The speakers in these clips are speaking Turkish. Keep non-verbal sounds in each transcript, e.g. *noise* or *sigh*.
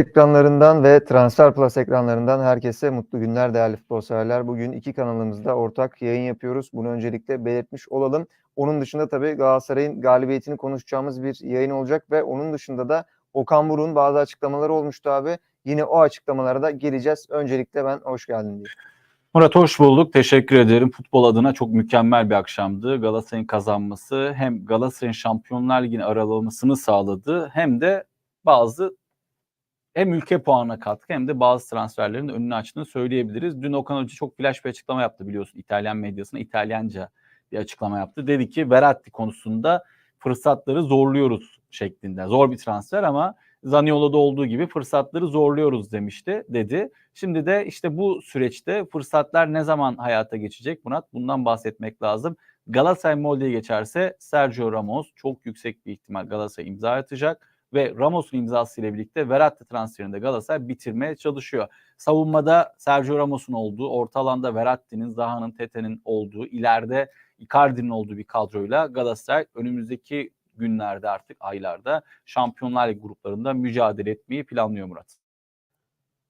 ekranlarından ve Transfer Plus ekranlarından herkese mutlu günler değerli futbol. Bugün iki kanalımızda ortak yayın yapıyoruz. Bunu öncelikle belirtmiş olalım. Onun dışında tabii Galatasaray'ın galibiyetini konuşacağımız bir yayın olacak ve onun dışında da Okan Buruk'un bazı açıklamaları olmuştu abi. Yine o açıklamalara da geleceğiz. Öncelikle ben hoş geldin diyeyim. Murat hoş bulduk. Teşekkür ederim. Futbol adına çok mükemmel bir akşamdı. Galatasaray'ın kazanması hem Galatasaray'ın Şampiyonlar Ligi'ni aralamasını sağladı hem de bazı hem ülke puanına katkı hem de bazı transferlerin önünü açtığını söyleyebiliriz. Dün Okan Hoca çok flash bir açıklama yaptı biliyorsun. İtalyan medyasına İtalyanca bir açıklama yaptı. Dedi ki Verratti konusunda fırsatları zorluyoruz şeklinde. Zor bir transfer ama Zaniolo'da olduğu gibi fırsatları zorluyoruz demişti dedi. Şimdi de işte bu süreçte fırsatlar ne zaman hayata geçecek Murat? Bundan bahsetmek lazım. Galatasaray Molde'ye geçerse Sergio Ramos çok yüksek bir ihtimal Galatasaray imza atacak ve Ramos'un imzası ile birlikte Verratti transferinde Galatasaray bitirmeye çalışıyor. Savunmada Sergio Ramos'un olduğu, orta alanda Verratti'nin, Zaha'nın, Tete'nin olduğu, ileride Icardi'nin olduğu bir kadroyla Galatasaray önümüzdeki günlerde artık aylarda Şampiyonlar Ligi gruplarında mücadele etmeyi planlıyor Murat.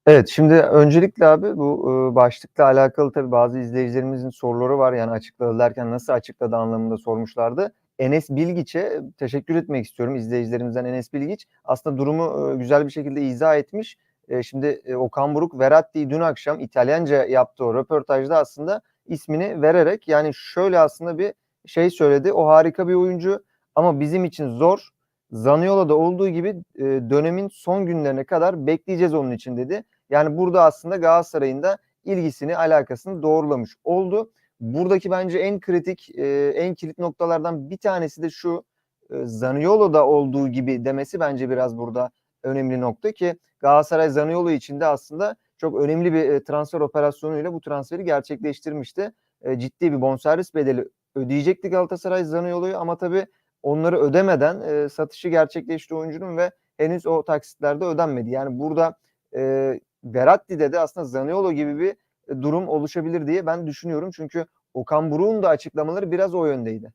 Evet şimdi öncelikle abi bu e, başlıkla alakalı tabii bazı izleyicilerimizin soruları var. Yani açıkladı derken nasıl açıkladı anlamında sormuşlardı. Enes Bilgiç'e teşekkür etmek istiyorum izleyicilerimizden Enes Bilgiç. Aslında durumu e, güzel bir şekilde izah etmiş. E, şimdi e, Okan Buruk Verratti'yi dün akşam İtalyanca yaptığı röportajda aslında ismini vererek yani şöyle aslında bir şey söyledi. O harika bir oyuncu ama bizim için zor. Zaniolo'da olduğu gibi dönemin son günlerine kadar bekleyeceğiz onun için dedi. Yani burada aslında Galatasaray'ın da ilgisini, alakasını doğrulamış oldu. Buradaki bence en kritik, e, en kilit noktalardan bir tanesi de şu. E, Zaniolo'da olduğu gibi demesi bence biraz burada önemli nokta ki Galatasaray Zaniolo için de aslında çok önemli bir e, transfer operasyonuyla bu transferi gerçekleştirmişti. E, ciddi bir bonservis bedeli ödeyecekti Galatasaray Zaniolo'yu ama tabii onları ödemeden e, satışı gerçekleşti oyuncunun ve henüz o taksitlerde ödenmedi. Yani burada e, Verratti'de de aslında Zaniolo gibi bir durum oluşabilir diye ben düşünüyorum. Çünkü Okan Buruk'un da açıklamaları biraz o yöndeydi.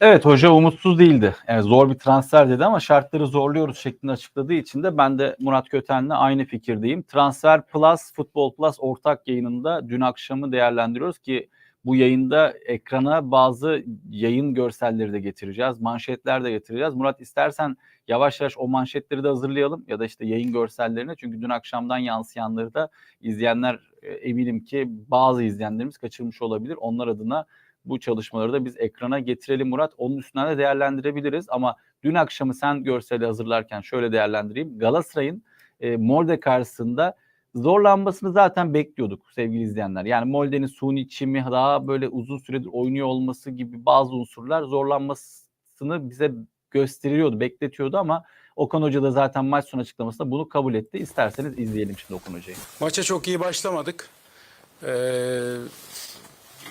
Evet hoca umutsuz değildi. Yani zor bir transfer dedi ama şartları zorluyoruz şeklinde açıkladığı için de ben de Murat Köten'le aynı fikirdeyim. Transfer Plus, Futbol Plus ortak yayınında dün akşamı değerlendiriyoruz ki bu yayında ekrana bazı yayın görselleri de getireceğiz. Manşetler de getireceğiz. Murat istersen yavaş yavaş o manşetleri de hazırlayalım ya da işte yayın görsellerini. Çünkü dün akşamdan yansıyanları da izleyenler e, eminim ki bazı izleyenlerimiz kaçırmış olabilir. Onlar adına bu çalışmaları da biz ekrana getirelim Murat. Onun üstünden de değerlendirebiliriz ama dün akşamı sen görseli hazırlarken şöyle değerlendireyim. Galatasaray'ın e, Molde karşısında zorlanmasını zaten bekliyorduk sevgili izleyenler. Yani Molde'nin suni çimi daha böyle uzun süredir oynuyor olması gibi bazı unsurlar zorlanmasını bize gösteriyordu, bekletiyordu ama Okan Hoca da zaten maç sonu açıklamasında bunu kabul etti. İsterseniz izleyelim şimdi Okan Hoca'yı. Maça çok iyi başlamadık. Ee,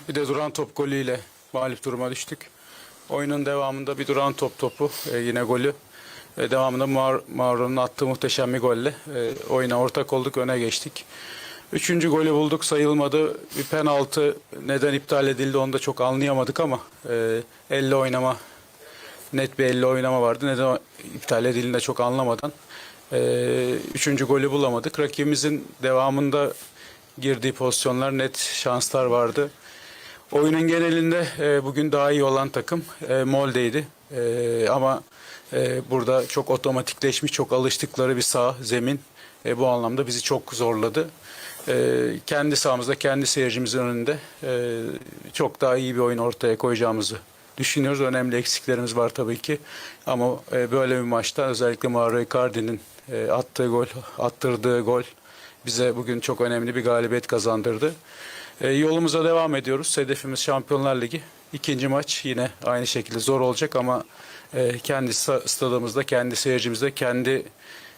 bir de duran top golüyle mağlup duruma düştük. Oyunun devamında bir duran top topu e, yine golü. E, devamında Mar Mauro'nun attığı muhteşem bir golle e, oyuna ortak olduk, öne geçtik. Üçüncü golü bulduk sayılmadı. Bir penaltı neden iptal edildi onu da çok anlayamadık ama e, elle oynama net bir elle oynama vardı. Neden iptal edildiğini de çok anlamadan e, üçüncü golü bulamadık. Rakibimizin devamında girdiği pozisyonlar net şanslar vardı. Oyunun genelinde e, bugün daha iyi olan takım e, Molde'ydi. E, ama e, burada çok otomatikleşmiş, çok alıştıkları bir saha, zemin e, bu anlamda bizi çok zorladı. E, kendi sahamızda, kendi seyircimizin önünde e, çok daha iyi bir oyun ortaya koyacağımızı düşünüyoruz. Önemli eksiklerimiz var tabii ki. Ama e, böyle bir maçta özellikle Mauro Icardi'nin e, attığı gol, attırdığı gol bize bugün çok önemli bir galibiyet kazandırdı. E, yolumuza devam ediyoruz. Hedefimiz Şampiyonlar Ligi. İkinci maç yine aynı şekilde zor olacak ama e, kendi sta- stadımızda, kendi seyircimizde, kendi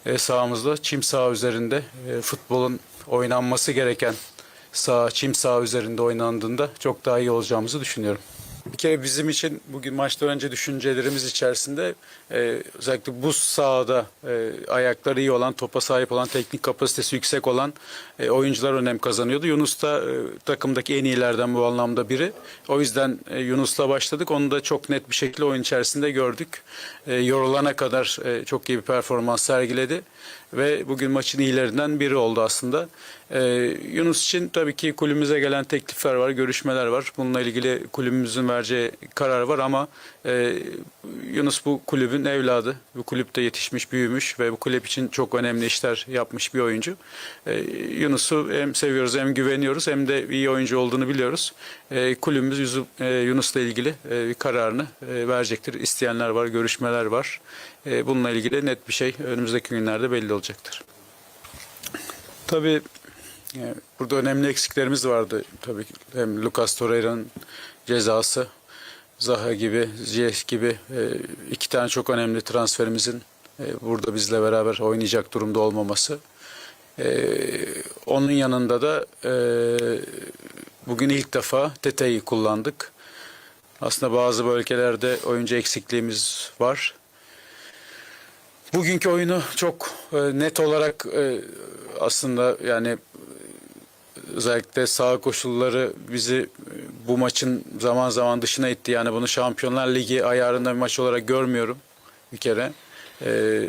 e, sahamızda, çim saha üzerinde e, futbolun oynanması gereken saha, çim saha üzerinde oynandığında çok daha iyi olacağımızı düşünüyorum. Bir kere bizim için bugün maçtan önce düşüncelerimiz içerisinde e, özellikle bu sahada e, ayakları iyi olan, topa sahip olan, teknik kapasitesi yüksek olan e, oyuncular önem kazanıyordu. Yunus da e, takımdaki en iyilerden bu anlamda biri. O yüzden e, Yunus'la başladık. Onu da çok net bir şekilde oyun içerisinde gördük. E, yorulana kadar e, çok iyi bir performans sergiledi ve bugün maçın iyilerinden biri oldu aslında. Ee, Yunus için tabii ki kulübümüze gelen teklifler var, görüşmeler var. Bununla ilgili kulübümüzün vereceği karar var ama e, Yunus bu kulübün evladı. Bu kulüpte yetişmiş, büyümüş ve bu kulüp için çok önemli işler yapmış bir oyuncu. Ee, Yunus'u hem seviyoruz hem güveniyoruz hem de iyi oyuncu olduğunu biliyoruz. Ee, kulübümüz e, Yunus'la ilgili e, bir kararını e, verecektir. İsteyenler var, görüşmeler var. E, bununla ilgili net bir şey önümüzdeki günlerde belli olacaktır. Tabii e, burada önemli eksiklerimiz vardı. Tabii hem Lucas Torreira'nın cezası, Zaha gibi, Ziyech gibi e, iki tane çok önemli transferimizin e, burada bizle beraber oynayacak durumda olmaması. E, onun yanında da bugün ilk defa Tete'yi kullandık. Aslında bazı bölgelerde oyuncu eksikliğimiz var. Bugünkü oyunu çok net olarak aslında yani özellikle sağ koşulları bizi bu maçın zaman zaman dışına itti. Yani bunu Şampiyonlar Ligi ayarında bir maç olarak görmüyorum bir kere. E,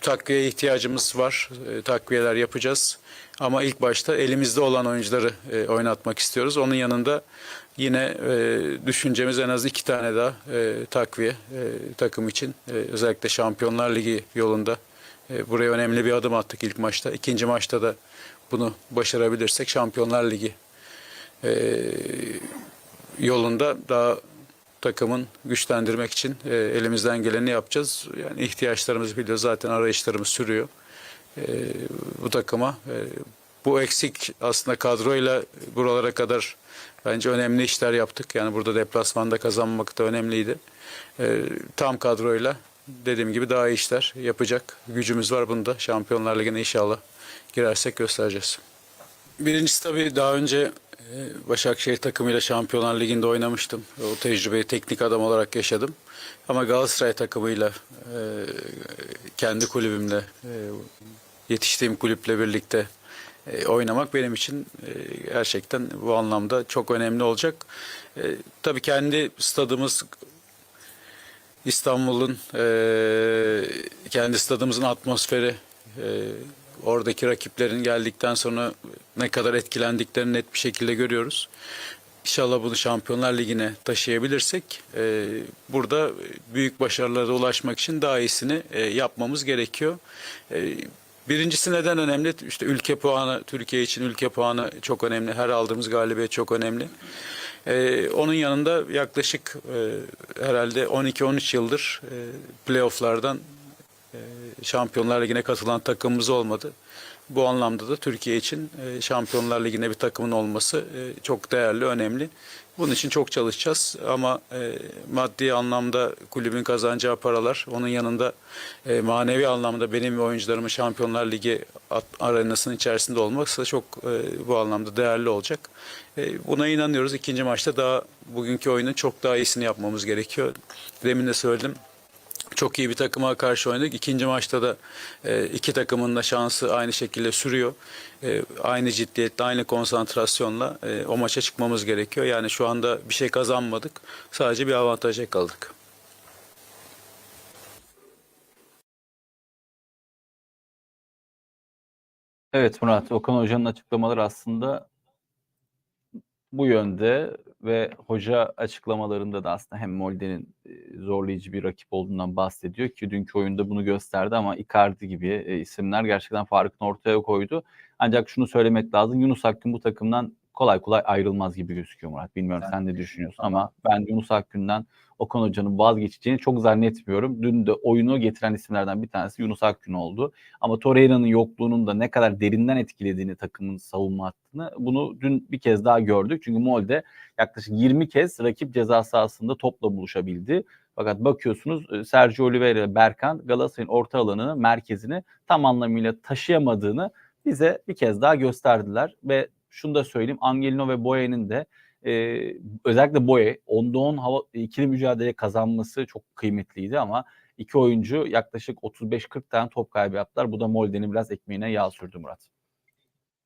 takviye ihtiyacımız var. E, takviyeler yapacağız. Ama ilk başta elimizde olan oyuncuları e, oynatmak istiyoruz. Onun yanında yine e, düşüncemiz en az iki tane daha e, takviye e, takım için. E, özellikle Şampiyonlar Ligi yolunda e, buraya önemli bir adım attık ilk maçta. İkinci maçta da bunu başarabilirsek Şampiyonlar Ligi e, yolunda daha takımın güçlendirmek için e, elimizden geleni yapacağız. Yani ihtiyaçlarımızı biliyoruz zaten arayışlarımız sürüyor. E, bu takıma e, bu eksik aslında kadroyla buralara kadar bence önemli işler yaptık. Yani burada deplasmanda kazanmak da önemliydi. E, tam kadroyla dediğim gibi daha iyi işler yapacak gücümüz var bunda. Şampiyonlar Ligi'ne inşallah girersek göstereceğiz. Birincisi tabii daha önce Başakşehir takımıyla Şampiyonlar Ligi'nde oynamıştım. O tecrübeyi teknik adam olarak yaşadım. Ama Galatasaray takımıyla e, kendi kulübümle e, yetiştiğim kulüple birlikte e, oynamak benim için gerçekten bu anlamda çok önemli olacak. Tabii kendi stadımız İstanbul'un kendi stadımızın atmosferi oradaki rakiplerin geldikten sonra ne kadar etkilendiklerini net bir şekilde görüyoruz. İnşallah bunu Şampiyonlar Ligi'ne taşıyabilirsek e, burada büyük başarılara ulaşmak için daha iyisini e, yapmamız gerekiyor. E, birincisi neden önemli? İşte ülke puanı, Türkiye için ülke puanı çok önemli. Her aldığımız galibiyet çok önemli. Ee, onun yanında yaklaşık e, herhalde 12-13 yıldır e, playofflardan Şampiyonlar Ligi'ne katılan takımımız olmadı. Bu anlamda da Türkiye için e, Şampiyonlar Ligi'ne bir takımın olması e, çok değerli, önemli. Bunun için çok çalışacağız ama e, maddi anlamda kulübün kazanacağı paralar, onun yanında manevi anlamda benim ve oyuncularımın Şampiyonlar Ligi arenasının içerisinde olması çok bu anlamda değerli olacak. Buna inanıyoruz. İkinci maçta daha bugünkü oyunun çok daha iyisini yapmamız gerekiyor. Demin de söyledim. Çok iyi bir takıma karşı oynadık. İkinci maçta da e, iki takımın da şansı aynı şekilde sürüyor. E, aynı ciddiyetle, aynı konsantrasyonla e, o maça çıkmamız gerekiyor. Yani şu anda bir şey kazanmadık. Sadece bir avantaja kaldık. Evet Murat, Okan Hoca'nın açıklamaları aslında bu yönde ve hoca açıklamalarında da aslında hem Molde'nin e, zorlayıcı bir rakip olduğundan bahsediyor ki dünkü oyunda bunu gösterdi ama Icardi gibi e, isimler gerçekten farkını ortaya koydu. Ancak şunu söylemek lazım, Yunus Akgün bu takımdan kolay kolay ayrılmaz gibi gözüküyor Murat. Bilmiyorum sen ne düşünüyorsun ama ben Yunus Akgün'den Okan Hoca'nın vazgeçeceğini çok zannetmiyorum. Dün de oyunu getiren isimlerden bir tanesi Yunus Akgün oldu. Ama Torreira'nın yokluğunun da ne kadar derinden etkilediğini takımın savunma hattını bunu dün bir kez daha gördük. Çünkü Molde yaklaşık 20 kez rakip ceza sahasında topla buluşabildi. Fakat bakıyorsunuz e, Sergio Oliveira Berkan Galatasaray'ın orta alanını, merkezini tam anlamıyla taşıyamadığını bize bir kez daha gösterdiler ve şunu da söyleyeyim Angelino ve Boye'nin de e, özellikle Boye onda 10 hava, ikili mücadele kazanması çok kıymetliydi ama iki oyuncu yaklaşık 35-40 tane top kaybı yaptılar. Bu da Molde'nin biraz ekmeğine yağ sürdü Murat.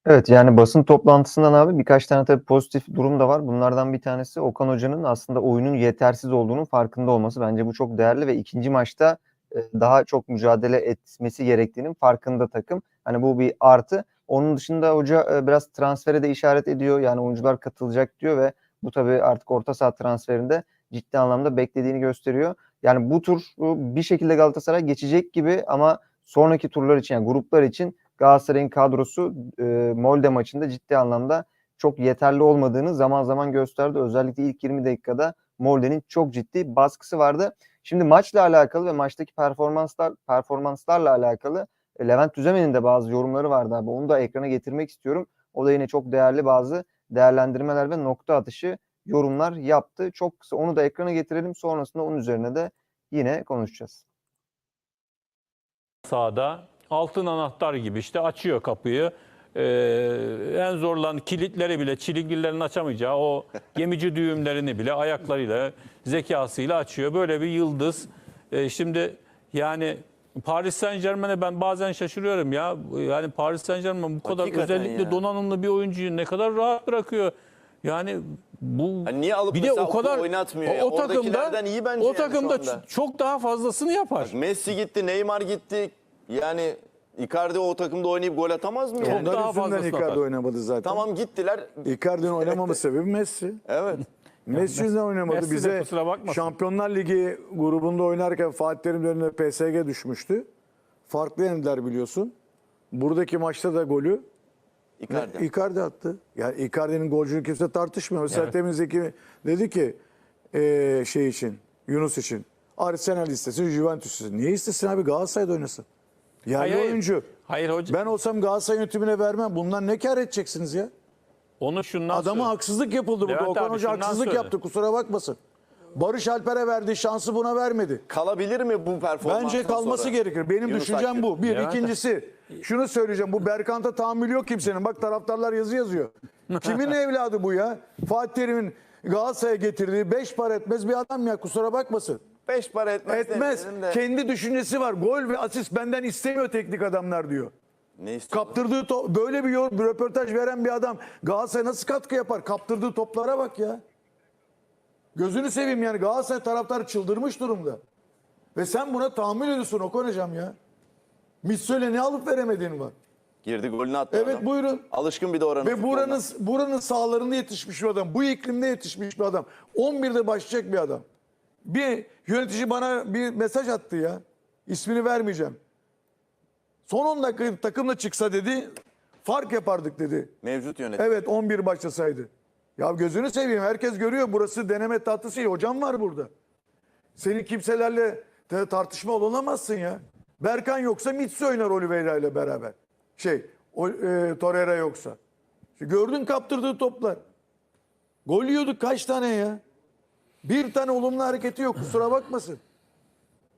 Evet yani basın toplantısından abi birkaç tane tabii pozitif durum da var. Bunlardan bir tanesi Okan Hoca'nın aslında oyunun yetersiz olduğunun farkında olması. Bence bu çok değerli ve ikinci maçta daha çok mücadele etmesi gerektiğinin farkında takım. Hani bu bir artı. Onun dışında hoca e, biraz transfere de işaret ediyor. Yani oyuncular katılacak diyor ve bu tabii artık orta saha transferinde ciddi anlamda beklediğini gösteriyor. Yani bu tur bir şekilde Galatasaray geçecek gibi ama sonraki turlar için yani gruplar için Galatasaray'ın kadrosu e, Molde maçında ciddi anlamda çok yeterli olmadığını zaman zaman gösterdi. Özellikle ilk 20 dakikada Molde'nin çok ciddi baskısı vardı. Şimdi maçla alakalı ve maçtaki performanslar performanslarla alakalı Levent Düzemen'in de bazı yorumları vardı abi. Onu da ekrana getirmek istiyorum. O da yine çok değerli bazı değerlendirmeler ve nokta atışı yorumlar yaptı. Çok kısa onu da ekrana getirelim. Sonrasında onun üzerine de yine konuşacağız. sahada altın anahtar gibi işte açıyor kapıyı. Ee, en zorlan kilitleri bile çilingirlerin açamayacağı o *laughs* gemici düğümlerini bile ayaklarıyla zekasıyla açıyor. Böyle bir yıldız. Ee, şimdi yani Paris Saint Germain'e ben bazen şaşırıyorum ya. Yani Paris Saint Germain bu kadar Hakikaten özellikle ya. donanımlı bir oyuncuyu ne kadar rahat bırakıyor. Yani bu Hani niye alıp bir de mesela o kadar oynatmıyor o, ya? o takımda Oradakilerden iyi bence o yani şu takımda anda. ç- çok daha fazlasını yapar. Messi gitti, Neymar gitti. Yani Icardi o takımda oynayıp gol atamaz mı? yani? daha Onlar yüzünden fazlasını Icardi atar. oynamadı zaten. Tamam gittiler. Icardi'nin oynamama sebebi Messi. Evet. Messi yüzünden oynamadı. Messi de Bize kusura bakmasın. Şampiyonlar Ligi grubunda oynarken Fatih Terim döneminde PSG düşmüştü. Farklı yendiler biliyorsun. Buradaki maçta da golü Icardi. Icardi attı. Yani Icardi'nin golcülüğünü kimse tartışmıyor. Mesela Evet. temizdeki dedi ki eee, şey için, Yunus için. Arsenal istesin, Juventus istesin. Niye istesin abi? Galatasaray'da oynasın. Yerli Hayır, hayır. oyuncu. Hayır hocam. Ben olsam Galatasaray yönetimine vermem. Bundan ne kar edeceksiniz ya? Onu şundan Adama söyle. haksızlık yapıldı burada. Levent Okan abi, Hoca şundan haksızlık söyle. yaptı. Kusura bakmasın. Barış Alper'e verdi, şansı buna vermedi. Kalabilir mi bu performanstan Bence kalması sonra? gerekir. Benim Yunus düşüncem Akgün. bu. Bir. Levent- ikincisi şunu söyleyeceğim. Bu Berkant'a tahammül yok kimsenin. Bak taraftarlar yazı yazıyor. Kimin *laughs* evladı bu ya? Fatih Terim'in Galatasaray'a getirdiği beş para etmez bir adam ya. Kusura bakmasın. Beş para etmez. Etmez. demeyelim de. Kendi düşüncesi var. Gol ve asist benden istemiyor teknik adamlar diyor. Ne? Kaptırdığı to- böyle bir, yor- bir röportaj veren bir adam Galatasaray nasıl katkı yapar? Kaptırdığı toplara bak ya. Gözünü seveyim yani Galatasaray taraftarı çıldırmış durumda. Ve sen buna tahammül ediyorsun Okan ya. Mitso'yla ne alıp veremediğin var. Girdi golünü attı Evet adam. buyurun. Alışkın bir de oranın. Ve futboluna. buranın, buranın sahalarında yetişmiş bir adam. Bu iklimde yetişmiş bir adam. 11'de başlayacak bir adam. Bir yönetici bana bir mesaj attı ya. İsmini vermeyeceğim. Son 10 dakika takımla çıksa dedi fark yapardık dedi. Mevcut yönetim. Evet 11 başlasaydı. Ya gözünü seveyim herkes görüyor burası deneme tatlısı. değil. Hocam var burada. Senin kimselerle tartışma olamazsın ya. Berkan yoksa Mitsi oynar Oliveira ile beraber. Şey o, e, Torreira yoksa. Şimdi gördün kaptırdığı toplar. Gol yiyorduk kaç tane ya? Bir tane olumlu hareketi yok kusura bakmasın.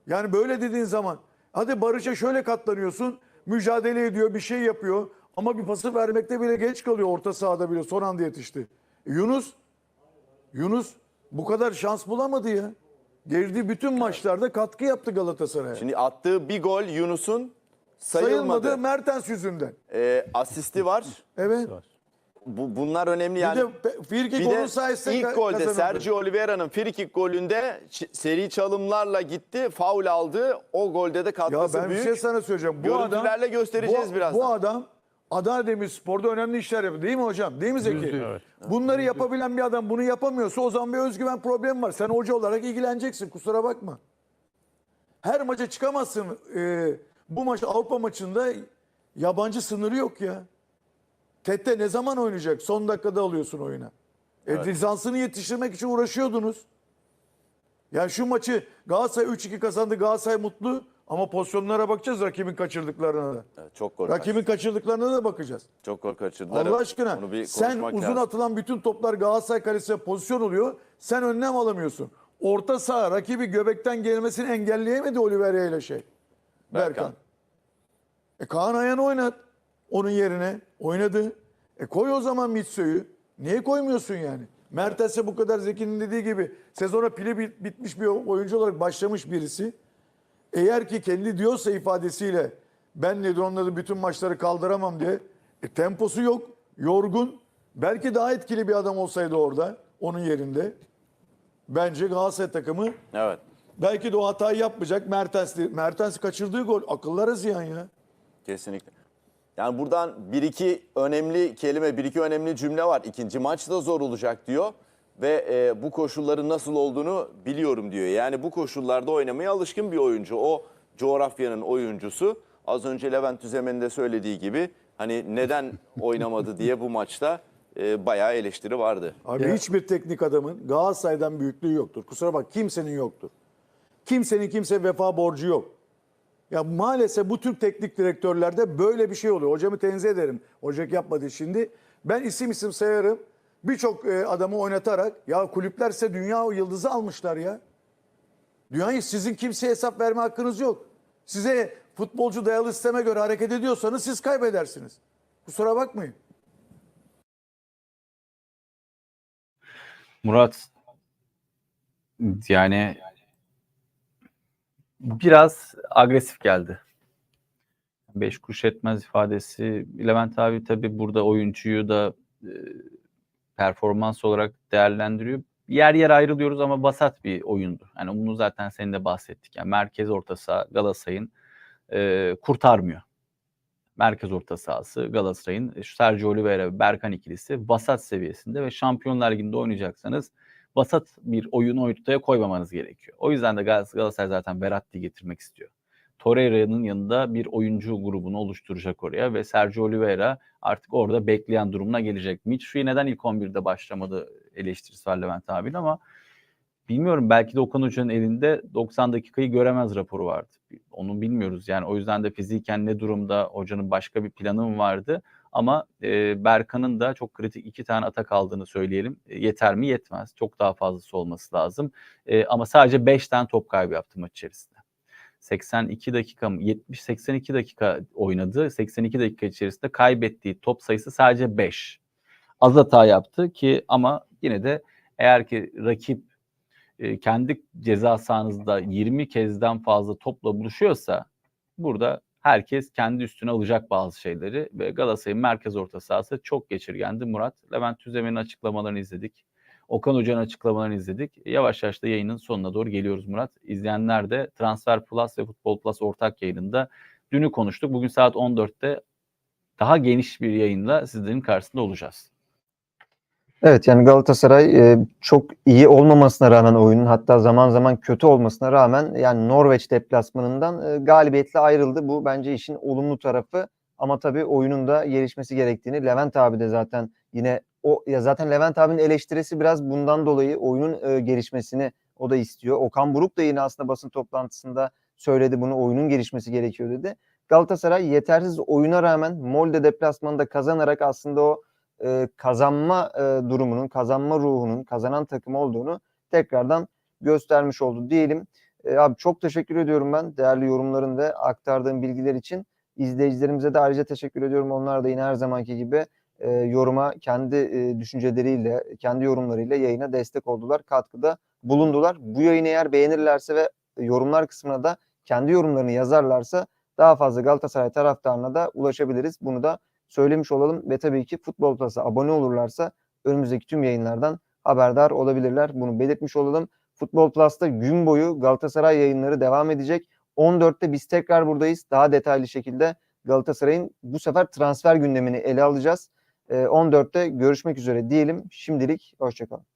Yani böyle dediğin zaman hadi Barış'a şöyle katlanıyorsun. Mücadele ediyor bir şey yapıyor. Ama bir pası vermekte bile geç kalıyor orta sahada bile son anda yetişti. E, Yunus Yunus bu kadar şans bulamadı ya. Girdiği bütün maçlarda katkı yaptı Galatasaray'a. Şimdi attığı bir gol Yunus'un sayılmadı. Sayılmadı Mertens yüzünden. Ee, asisti var. Evet. Bu, bunlar önemli yani. bir de onun de sayesinde ilk golde kazanıldı. Sergio Oliveira'nın frikik golünde seri çalımlarla gitti, faul aldı. O golde de Ya katkısı ben büyük. bir şey sana söyleyeceğim. Bu adam, Görüntülerle göstereceğiz bu, birazdan. Bu adam Adana Demirspor'da önemli işler yapıyor. Değil mi hocam? Değil mi Zeki? evet. Bunları yapabilen bir adam bunu yapamıyorsa o zaman bir özgüven problemi var. Sen hoca olarak ilgileneceksin. Kusura bakma. Her maça çıkamazsın. Ee, bu maç Avrupa maçında yabancı sınırı yok ya. Tete ne zaman oynayacak? Son dakikada alıyorsun oyuna. E, lisansını yetiştirmek için uğraşıyordunuz. Yani şu maçı Galatasaray 3-2 kazandı. Galatasaray mutlu. Ama pozisyonlara bakacağız rakibin kaçırdıklarına da. Evet, çok gol Rakibin kaçırdıklarına da bakacağız. Çok gol kaçırdılar. Allah aşkına sen uzun lazım. atılan bütün toplar Galatasaray kalesine pozisyon oluyor. Sen önlem alamıyorsun. Orta saha rakibi göbekten gelmesini engelleyemedi Oliveira ile şey. Berkan. Berkan. E Kaan Ayan oynat. Onun yerine oynadı. E koy o zaman Mitso'yu. Niye koymuyorsun yani? Mertens'e bu kadar Zeki'nin dediği gibi sezona pili bit- bitmiş bir oyuncu olarak başlamış birisi. Eğer ki kendi diyorsa ifadesiyle ben nedir onları bütün maçları kaldıramam diye e, temposu yok, yorgun. Belki daha etkili bir adam olsaydı orada onun yerinde. Bence Galatasaray takımı Evet. belki de o hatayı yapmayacak. Mertens, Mertens kaçırdığı gol akıllara ziyan ya. Kesinlikle. Yani buradan bir iki önemli kelime, bir iki önemli cümle var. İkinci maç da zor olacak diyor ve e, bu koşulların nasıl olduğunu biliyorum diyor. Yani bu koşullarda oynamaya alışkın bir oyuncu. O coğrafyanın oyuncusu. Az önce Levent Tüzemen'in de söylediği gibi hani neden oynamadı diye bu maçta e, bayağı eleştiri vardı. Abi hiçbir teknik adamın Galatasaray'dan büyüklüğü yoktur. Kusura bak kimsenin yoktur. Kimsenin kimse vefa borcu yok. Ya maalesef bu Türk teknik direktörlerde böyle bir şey oluyor. Hocamı tenzih ederim. Ocak yapmadı şimdi. Ben isim isim sayarım. Birçok e, adamı oynatarak ya kulüpler size dünya yıldızı almışlar ya. Dünyayı sizin kimseye hesap verme hakkınız yok. Size futbolcu dayalı sisteme göre hareket ediyorsanız siz kaybedersiniz. Kusura bakmayın. Murat yani biraz agresif geldi. Beş kuruş etmez ifadesi. Levent abi tabii burada oyuncuyu da e, performans olarak değerlendiriyor. Yer yer ayrılıyoruz ama basat bir oyundu. Yani bunu zaten senin de bahsettik. Yani merkez orta saha Galatasaray'ın e, kurtarmıyor. Merkez orta sahası Galatasaray'ın e, Sergio Oliveira ve Berkan ikilisi vasat seviyesinde ve Şampiyonlar Ligi'nde oynayacaksanız vasat bir oyun ortaya koymamanız gerekiyor. O yüzden de Gal- Galatasaray zaten Verratti getirmek istiyor. Torreira'nın yanında bir oyuncu grubunu oluşturacak oraya ve Sergio Oliveira artık orada bekleyen durumuna gelecek. Mitchell'i neden ilk 11'de başlamadı eleştirisi var Levent abinin ama bilmiyorum belki de Okan Hoca'nın elinde 90 dakikayı göremez raporu vardı. Onu bilmiyoruz yani o yüzden de fiziken ne durumda hocanın başka bir planı mı vardı ama e, Berkan'ın da çok kritik iki tane atak aldığını söyleyelim. E, yeter mi? Yetmez. Çok daha fazlası olması lazım. E, ama sadece 5 tane top kaybı yaptı maç içerisinde. 82 dakika mı? 70 82 dakika oynadı. 82 dakika içerisinde kaybettiği top sayısı sadece 5. Az hata yaptı ki ama yine de eğer ki rakip e, kendi ceza sahanızda 20 kezden fazla topla buluşuyorsa burada herkes kendi üstüne alacak bazı şeyleri ve Galatasaray'ın merkez orta sahası çok geçirgendi. Murat, Levent Tüzemen'in açıklamalarını izledik. Okan Hoca'nın açıklamalarını izledik. Yavaş yavaş da yayının sonuna doğru geliyoruz Murat. İzleyenler de Transfer Plus ve Futbol Plus ortak yayınında dünü konuştuk. Bugün saat 14'te daha geniş bir yayınla sizlerin karşısında olacağız. Evet yani Galatasaray e, çok iyi olmamasına rağmen oyunun hatta zaman zaman kötü olmasına rağmen yani Norveç deplasmanından e, galibiyetle ayrıldı. Bu bence işin olumlu tarafı ama tabii oyunun da gelişmesi gerektiğini Levent abi de zaten yine o ya zaten Levent abinin eleştirisi biraz bundan dolayı oyunun e, gelişmesini o da istiyor. Okan Buruk da yine aslında basın toplantısında söyledi bunu oyunun gelişmesi gerekiyor dedi. Galatasaray yetersiz oyuna rağmen Molde deplasmanında kazanarak aslında o e, kazanma e, durumunun, kazanma ruhunun, kazanan takım olduğunu tekrardan göstermiş oldu diyelim. E, abi çok teşekkür ediyorum ben değerli yorumların ve aktardığın bilgiler için. İzleyicilerimize de ayrıca teşekkür ediyorum. Onlar da yine her zamanki gibi e, yoruma kendi e, düşünceleriyle, kendi yorumlarıyla yayına destek oldular, katkıda bulundular. Bu yayını eğer beğenirlerse ve yorumlar kısmına da kendi yorumlarını yazarlarsa daha fazla Galatasaray taraftarına da ulaşabiliriz. Bunu da söylemiş olalım ve tabii ki Futbol Plus'a abone olurlarsa önümüzdeki tüm yayınlardan haberdar olabilirler. Bunu belirtmiş olalım. Futbol Plus'ta gün boyu Galatasaray yayınları devam edecek. 14'te biz tekrar buradayız. Daha detaylı şekilde Galatasaray'ın bu sefer transfer gündemini ele alacağız. Ee, 14'te görüşmek üzere diyelim. Şimdilik hoşçakalın.